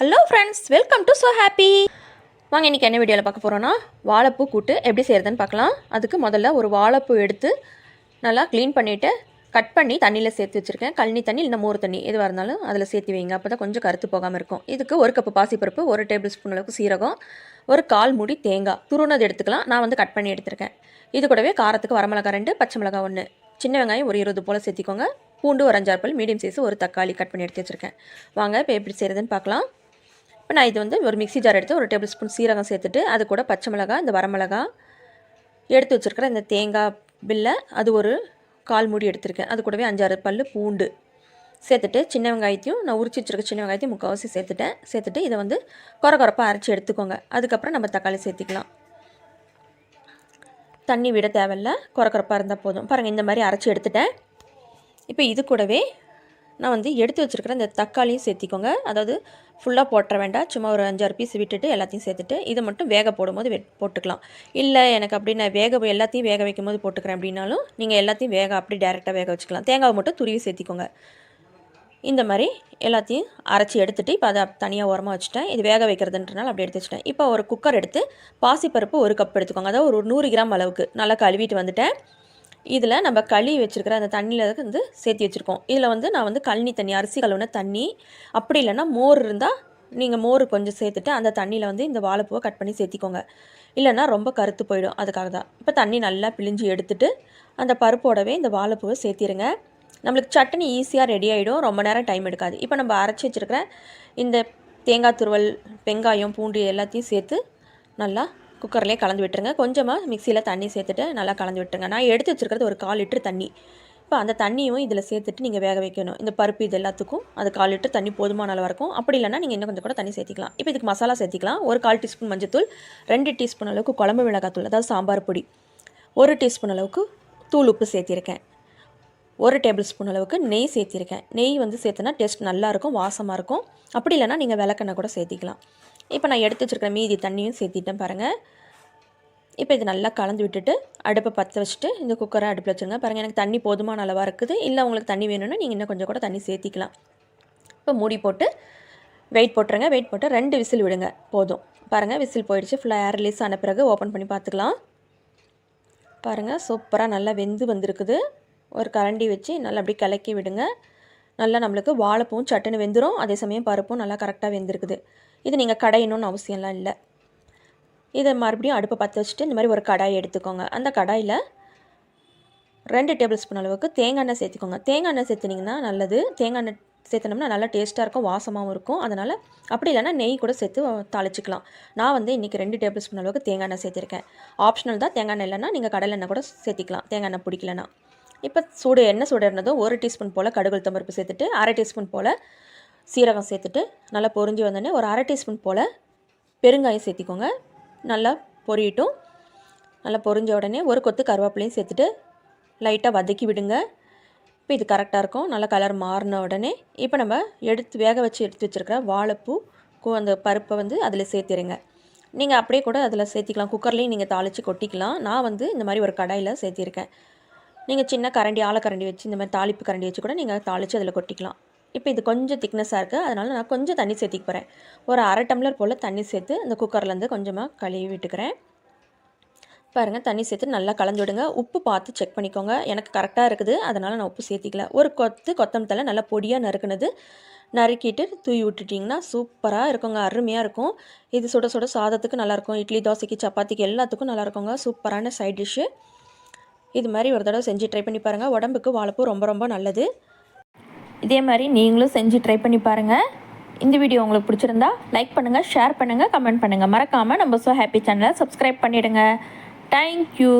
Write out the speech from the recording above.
Hello friends welcome to so happy வாங்க இன்றைக்கி என்ன வீடியோவில் பார்க்க போகிறோன்னா வாழைப்பூ கூட்டு எப்படி செய்கிறதுன்னு பார்க்கலாம். அதுக்கு முதல்ல ஒரு வாழைப்பூ எடுத்து நல்லா க்ளீன் பண்ணிவிட்டு கட் பண்ணி தண்ணியில் சேர்த்து வச்சுருக்கேன். கழனி தண்ணி இல்லை மோர் தண்ணி எதுவாக இருந்தாலும் அதில் சேர்த்து வைங்க. அப்போ தான் கொஞ்சம் கருத்து போகாமல் இருக்கும். இதுக்கு ஒரு கப்பு பாசிப்பருப்பு ஒரு டேபிள் ஸ்பூன் அளவுக்கு சீரகம் ஒரு கால் மூடி தேங்காய். துருனது எடுத்துக்கலாம். நான் வந்து கட் பண்ணி எடுத்திருக்கேன். இது கூடவே காரத்துக்கு வரமிளகா ரெண்டு பச்சை மிளகாய் ஒன்று சின்ன வெங்காயம் ஒரு இருபது போல் சேர்த்திக்கோங்க. பூண்டு ஒரு அஞ்சாறு பல் மீடியம் சைஸ் ஒரு தக்காளி கட் பண்ணி எடுத்து வச்சுருக்கேன். வாங்க இப்போ எப்படி செய்கிறதுன்னு பார்க்கலாம். இப்போ நான் இது வந்து ஒரு மிக்ஸி ஜார் எடுத்து ஒரு டேபிள் ஸ்பூன் சீரகம் சேர்த்துட்டு அது கூட பச்சை மிளகாய் இந்த வரமிளகா எடுத்து வச்சுருக்கிற இந்த தேங்காய் பில்லை அது ஒரு கால் மூடி எடுத்திருக்கேன். அது கூடவே அஞ்சாறு பல் பூண்டு சேர்த்துட்டு சின்ன வெங்காயத்தையும் நான் உரிச்சு வச்சுருக்க சின்ன வெங்காயத்தையும் முக்கால்வாசி சேர்த்துட்டேன். சேர்த்துட்டு இதை வந்து குறை குறப்பாக அரைச்சி எடுத்துக்கோங்க. அதுக்கப்புறம் நம்ம தக்காளி சேர்த்திக்கலாம். தண்ணி விட தேவையில்ல குறை குறப்பாக இருந்தால் போதும். பாருங்கள் இந்த மாதிரி அரைச்சி எடுத்துட்டேன். இப்போ இது கூடவே நான் வந்து எடுத்து வச்சுருக்கிற இந்த தக்காளியும் சேர்த்திக்கோங்க. அதாவது ஃபுல்லாக போட்டுற வேண்டாம். சும்மா ஒரு அஞ்சாறு பீஸ் விட்டுட்டு எல்லாத்தையும் சேர்த்துட்டு இதை மட்டும் வேக போடும்போது வெ போட்டுக்கலாம். இல்லை எனக்கு அப்படி நான் வேக எல்லாத்தையும் வேக வைக்கும் போது போட்டுக்கிறேன் அப்படின்னாலும் நீங்கள் எல்லாத்தையும் வேக அப்படி டேரெக்டாக வேக வச்சுக்கலாம். தேங்காவை மட்டும் துருவி சேர்த்திக்கோங்க. இந்த மாதிரி எல்லாத்தையும் அரைச்சி எடுத்துகிட்டு இப்போ அதை தனியாக உரமாக வச்சுட்டேன். இது வேக வைக்கிறதுன்றனால அப்படி எடுத்து வச்சுட்டேன். இப்போ ஒரு குக்கர் எடுத்து பாசிப்பருப்பு ஒரு கப் எடுத்துக்கோங்க. அதாவது ஒரு நூறு கிராம் அளவுக்கு. நல்லா கழுவிட்டு வந்துட்டேன். இதில் நம்ம களி வச்சுருக்கிற அந்த தண்ணியில் வந்து சேர்த்து வச்சுருக்கோம். இதில் வந்து நான் வந்து கழனி தண்ணி அரிசி கழுவுன தண்ணி அப்படி இல்லைன்னா மோர் இருந்தால் நீங்கள் மோர் கொஞ்சம் சேர்த்துட்டு அந்த தண்ணியில் வந்து இந்த வாழைப்பூவை கட் பண்ணி சேர்த்திக்கோங்க. இல்லைன்னா ரொம்ப கருத்து போயிடும் அதுக்காக தான். இப்போ தண்ணி நல்லா பிழிஞ்சு எடுத்துட்டு அந்த பருப்போடவே இந்த வாழைப்பூவை சேர்த்திருங்க. நம்மளுக்கு சட்னி ஈஸியாக ரெடி ஆகிடும் ரொம்ப நேரம் டைம் எடுக்காது. இப்போ நம்ம அரைச்சி வச்சுருக்கிற இந்த தேங்காய் துருவல் வெங்காயம் பூண்டு எல்லாத்தையும் சேர்த்து நல்லா குக்கர்லேயே கலந்து விட்டுருங்க. கொஞ்சமாக மிக்சியில் தண்ணி சேர்த்துட்டு நல்லா கலந்து விட்டுருங்க. நான் எடுத்து வச்சுருக்கிறது ஒரு கால் லிட்டர் தண்ணி. இப்போ அந்த தண்ணியும் இதில் சேர்த்துட்டு நீங்கள் வேக வைக்கணும். இந்த பருப்பு இது எல்லாத்துக்கும் அது கால் லிட்டர் தண்ணி போதுமான அளவாக இருக்கும் அப்படி இல்லைனா நீங்கள் இன்னும் கொஞ்சம் கூட தண்ணி சேர்த்திக்கலாம். இப்போ இதுக்கு மசாலா சேர்த்திக்கலாம். ஒரு கால் டீஸ்பூன் மஞ்சத்தூள் ரெண்டு டீஸ்பூன் அளவுக்கு குழம்பு மிளகாத்தூள் அதாவது சாம்பார் பொடி. ஒரு டீஸ்பூன் அளவுக்கு தூள் உப்பு சேர்த்திருக்கேன். ஒரு டேபிள் ஸ்பூன் அளவுக்கு நெய் சேர்த்திருக்கேன். நெய் வந்து சேர்த்துனா டேஸ்ட் நல்லாயிருக்கும் வாசமாக இருக்கும். அப்படி இல்லைனா நீங்கள் விளக்கெண்ணெய் கூட சேர்த்திக்கலாம். இப்போ நான் எடுத்து வச்சுருக்கிற மீதி தண்ணியும் சேர்த்திட்டேன் பாருங்கள் இப்போ இது நல்லா கலந்து விட்டுட்டு அடுப்பை பற்ற வச்சுட்டு இந்த குக்கரை அடுப்பில் வச்சுருங்க. பாருங்கள் எனக்கு தண்ணி போதுமான அளவாக இருக்குது. இல்லை உங்களுக்கு தண்ணி வேணும்னா நீங்கள் இன்னும் கொஞ்சம் கூட தண்ணி சேர்த்திக்கலாம். இப்போ மூடி போட்டு வெயிட் போட்டுருங்க. வெயிட் போட்டு ரெண்டு விசில் விடுங்க. போதும். பாருங்கள் விசில் போயிடுச்சு. ஃபுல்லாக ஏர் ரிலீஸ் ஆன பிறகு ஓப்பன் பண்ணி பார்த்துக்கலாம். பாருங்கள் சூப்பராக நல்லா வெந்து வந்திருக்குது. ஒரு கரண்டி வச்சு நல்லா அப்படி கலக்கி விடுங்க. நல்லா நம்மளுக்கு வாழைப்பூவும் சட்டுன்னு வெந்துடும் அதே சமயம் பருப்பும் நல்லா கரெக்டாக வெந்திருக்குது. இது நீங்கள் கடையணும்னு அவசியம்லாம் இல்லை. இதை மறுபடியும் அடுப்பை பற்ற வச்சுட்டு இந்த மாதிரி ஒரு கடாய் எடுத்துக்கோங்க. அந்த கடாயில் ரெண்டு டேபிள் ஸ்பூன் அளவுக்கு தேங்காய் எண்ணெய் சேர்த்துக்கோங்க. தேங்காய் எண்ணெய் சேர்த்துனிங்கன்னா நல்லது. தேங்காய் எண்ணெய் சேர்த்தனோம்னா நல்லா டேஸ்ட்டாக இருக்கும் வாசமாகவும் இருக்கும். அதனால் அப்படி இல்லைனா நெய் கூட சேர்த்து தாளிச்சிக்கலாம். நான் வந்து இன்றைக்கி ரெண்டு டேபிள் ஸ்பூன் அளவுக்கு தேங்காய் எண்ணெய் சேர்த்துருக்கேன். ஆப்ஷனல் தான் தேங்காய் எண்ணெய் இல்லைனா நீங்கள் கடலை எண்ணெய் கூட சேர்த்திக்கலாம். தேங்காய் எண்ணெய் பிடிக்கலனா இப்போ சூடு எண்ணெய் சூடு இருந்ததும் ஒரு டீஸ்பூன் போல் கடுகுள் தம்பருப்பு சேர்த்துட்டு அரை டீஸ்பூன் போல் சீரகம் சேர்த்துட்டு நல்லா பொரிஞ்சு வந்தோடனே ஒரு அரை டீஸ்பூன் போல் பெருங்காயம் சேர்த்திக்கோங்க. நல்லா பொரியட்டும். நல்லா பொரிஞ்ச உடனே ஒரு கொத்து கருவேப்பிலையும் சேர்த்துட்டு லைட்டாக வதக்கி விடுங்க. இப்போ இது கரெக்டாக இருக்கும். நல்லா கலர் மாறின உடனே இப்போ நம்ம எடுத்து வேக வச்சு எடுத்து வச்சுருக்கிற வாழைப்பூ அந்த பருப்பை வந்து அதில் சேர்த்திருங்க. நீங்கள் அப்படியே கூட அதில் சேர்த்திக்கலாம். குக்கர்லேயும் நீங்கள் தாளித்து கொட்டிக்கலாம். நான் வந்து இந்த மாதிரி ஒரு கடாயில் சேர்த்திருக்கேன். நீங்கள் சின்ன கரண்டி ஆலக்கரண்டி வச்சு இந்த மாதிரி தாளிப்பு கரண்டி வச்சு கூட நீங்கள் தாளித்து அதில் கொட்டிக்கலாம். இப்போ இது கொஞ்சம் திக்னஸாக இருக்குது அதனால் நான் கொஞ்சம் தண்ணி சேர்த்திக்க போகிறேன் ஒரு அரை டம்ளர் போல் தண்ணி சேர்த்து இந்த குக்கர்லேருந்து கொஞ்சமாக கழுவி விட்டுக்கிறேன். பாருங்கள் தண்ணி சேர்த்து நல்லா கலந்து விடுங்க. உப்பு பார்த்து செக் பண்ணிக்கோங்க. எனக்கு கரெக்டாக இருக்குது. அதனால் நான் உப்பு சேர்த்திக்கல. ஒரு கொத்து கொத்தம் நல்லா பொடியாக நறுக்குனது நறுக்கிட்டு தூவி விட்டுட்டிங்கன்னா சூப்பராக இருக்குங்க. அருமையாக இருக்கும். இது சுட சுட சாதத்துக்கு நல்லாயிருக்கும் இட்லி தோசைக்கு சப்பாத்திக்கு எல்லாத்துக்கும் நல்லாயிருக்குங்க சூப்பரான சைட் டிஷ்ஷு இது மாதிரி ஒரு தடவை செஞ்சு ட்ரை பண்ணி பாருங்கள் உடம்புக்கு வாழைப்பூ ரொம்ப ரொம்ப நல்லது. இதே மாதிரி நீங்களும் செஞ்சு ட்ரை பண்ணி பாருங்கள் இந்த வீடியோ உங்களுக்கு பிடிச்சிருந்தா லைக் பண்ணுங்கள் ஷேர் பண்ணுங்கள் கமெண்ட் பண்ணுங்கள் மறக்காமல் நம்ம ஸோ ஹாப்பி சேனலை சப்ஸ்கிரைப் பண்ணிவிடுங்க தேங்க்யூ